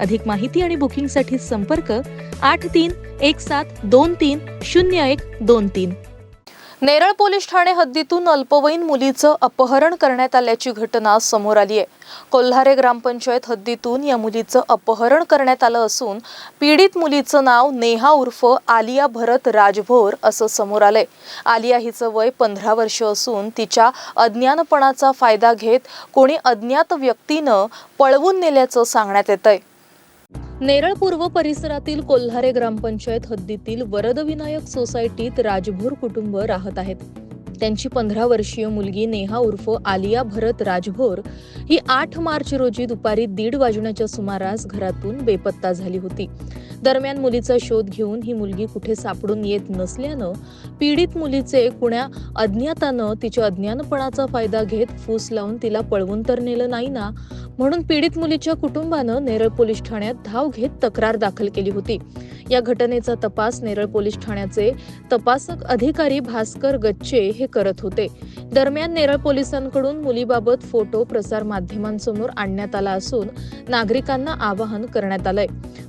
अधिक माहिती आणि बुकिंगसाठी संपर्क आठ तीन एक सात दोन तीन शून्य एक दोन तीन. नेरळ पोलीस ठाणे हद्दीतून अल्पवयीन मुलीचं अपहरण करण्यात आल्याची घटना समोर आली आहे. कोल्हारे ग्रामपंचायत हद्दीतून या मुलीचं अपहरण करण्यात आलं असून पीडित मुलीचं नाव नेहा उर्फ आलिया भरत राजभोर असं समोर आलंय. आलिया हिचं वय पंधरा वर्ष असून तिच्या अज्ञानपणाचा फायदा घेत कोणी अज्ञात व्यक्तीनं पळवून नेल्याचं सांगण्यात येतंय. नेरळ पूर्व परिसरातील कोल्हारे ग्रामपंचायत हद्दीतील वरदविनायक सोसायटीत राजभोर कुटुंब राहत आहेत. त्यांची पंधरा वर्षीय मुलगी नेहा उर्फ आलिया भरत राजभोर ही आठ मार्च रोजी दुपारी दीड वाजण्याच्या सुमारास घरातून बेपत्ता झाली होती. दरम्यान मुलीचा शोध घेऊन ही मुलगी कुठे सापडून येत नसल्यानं पीडित मुलीचे कुण्या अज्ञातानं तिच्या अज्ञानपणाचा फायदा घेत फूस लावून तिला पळवून तर नेलं नाही ना? म्हणून पीडित मुलीच्या कुटुंबानं नेरळ पोलीस ठाण्यात धाव घेत तक्रार दाखल केली होती. या घटनेचा तपास नेरळ पोलीस ठाण्याचे तपासक अधिकारी भास्कर गच्चे हे करत होते. दरम्यान नेरळ पोलिसांकडून मुलीबाबत फोटो प्रसार माध्यमांसमोर आणण्यात आला असून नागरिकांना आवाहन करण्यात आलंय.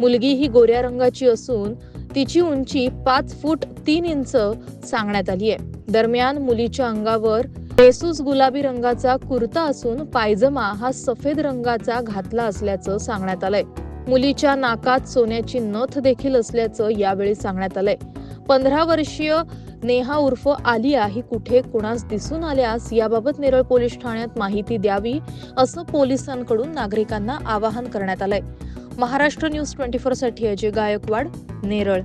मुलगी ही गोऱ्या रंगाची असून तिची उंची पाच फूट तीन इंच सांगण्यात आली आहे. दरम्यान मुलीच्या अंगावर रेसूस गुलाबी रंगाचा कुर्ता असून पायजमा हा सफेद रंगाचा घातला असल्याचं सांगण्यात आलंय. मुलीच्या नाकात सोन्याची नथ देखील असल्याचं यावेळी सांगण्यात आलंय. पंधरा वर्षीय नेहा उर्फ आलिया ही कुठे कुणास दिसून आल्यास याबाबत नेरळ पोलीस ठाण्यात माहिती द्यावी असं पोलिसांकडून नागरिकांना आवाहन करण्यात आलंय. महाराष्ट्र न्यूज ट्वेंटी फोरसाठी अजय गायकवाड नेरळ.